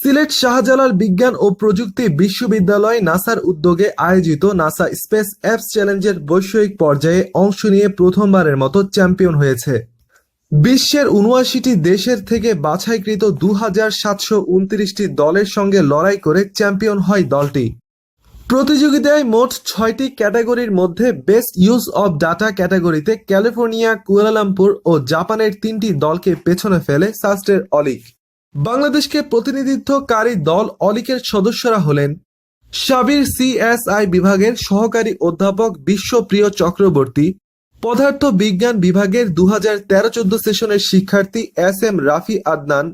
সিলেট শাহজালাল বিজ্ঞান ও প্রযুক্তি বিশ্ববিদ্যালয় নাসার উদ্যোগে আয়োজিত নাসা স্পেস অ্যাপস চ্যালেঞ্জের বৈষয়িক পর্যায়ে অংশ নিয়ে প্রথমবারের মতো চ্যাম্পিয়ন হয়েছে। বিশ্বের উনআশিটি দেশের থেকে বাছাইকৃত দু হাজার সাতশো উনত্রিশটি দলের সঙ্গে লড়াই করে চ্যাম্পিয়ন হয় দলটি। প্রতিযোগিতায় মোট ছয়টি ক্যাটাগরির মধ্যে বেস্ট ইউজ অব ডাটা ক্যাটাগরিতে ক্যালিফোর্নিয়া, কুয়ালালামপুর ও জাপানের তিনটি দলকে পেছনে ফেলে সাস্টের অলিক। বাংলাদেশকে প্রতিনিধিত্বকারী দল অলিকের সদস্যরা হলেন সাবির সিএসআই বিভাগের সহকারী অধ্যাপক বিশ্বপ্রিয় চক্রবর্তী, পদার্থ বিজ্ঞান বিভাগের দু হাজার তেরো চোদ্দ সেশনের শিক্ষার্থী এস এম রাফি আদনান,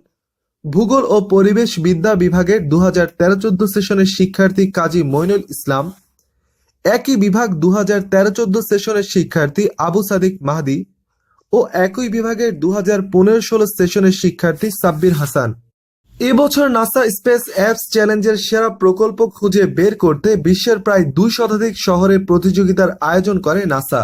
ভূগোল ও পরিবেশ বিদ্যা বিভাগের দু হাজার তেরো চোদ্দ সেশনের শিক্ষার্থী কাজী মইনুল ইসলাম, একই বিভাগ দু হাজার তেরো চোদ্দ সেশনের শিক্ষার্থী আবু সাদিক মাহদি ও একই বিভাগের দু হাজার পনেরো ষোলো সেশনের শিক্ষার্থী সাব্বির হাসান। এবছর নাসা স্পেস অ্যাপস চ্যালেঞ্জের সেরা প্রকল্প খুঁজে বের করতে বিশ্বের প্রায় দুই শতাধিক শহরে প্রতিযোগিতার আয়োজন করে নাসা।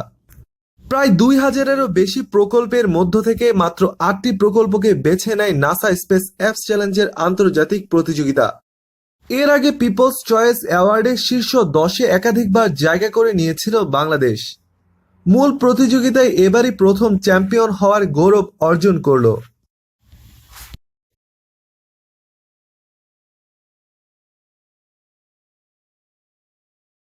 প্রায় দুই হাজারেরও বেশি প্রকল্পের মধ্য থেকে মাত্র আটটি প্রকল্পকে বেছে নেয় নাসা স্পেস অ্যাপস চ্যালেঞ্জের আন্তর্জাতিক প্রতিযোগিতা। এর আগে পিপলস চয়েস অ্যাওয়ার্ডে শীর্ষ দশে একাধিকবার জায়গা করে নিয়েছিল বাংলাদেশ। মূল প্রতিযোগিতায় এবারই প্রথম চ্যাম্পিয়ন হওয়ার গৌরব অর্জন করল।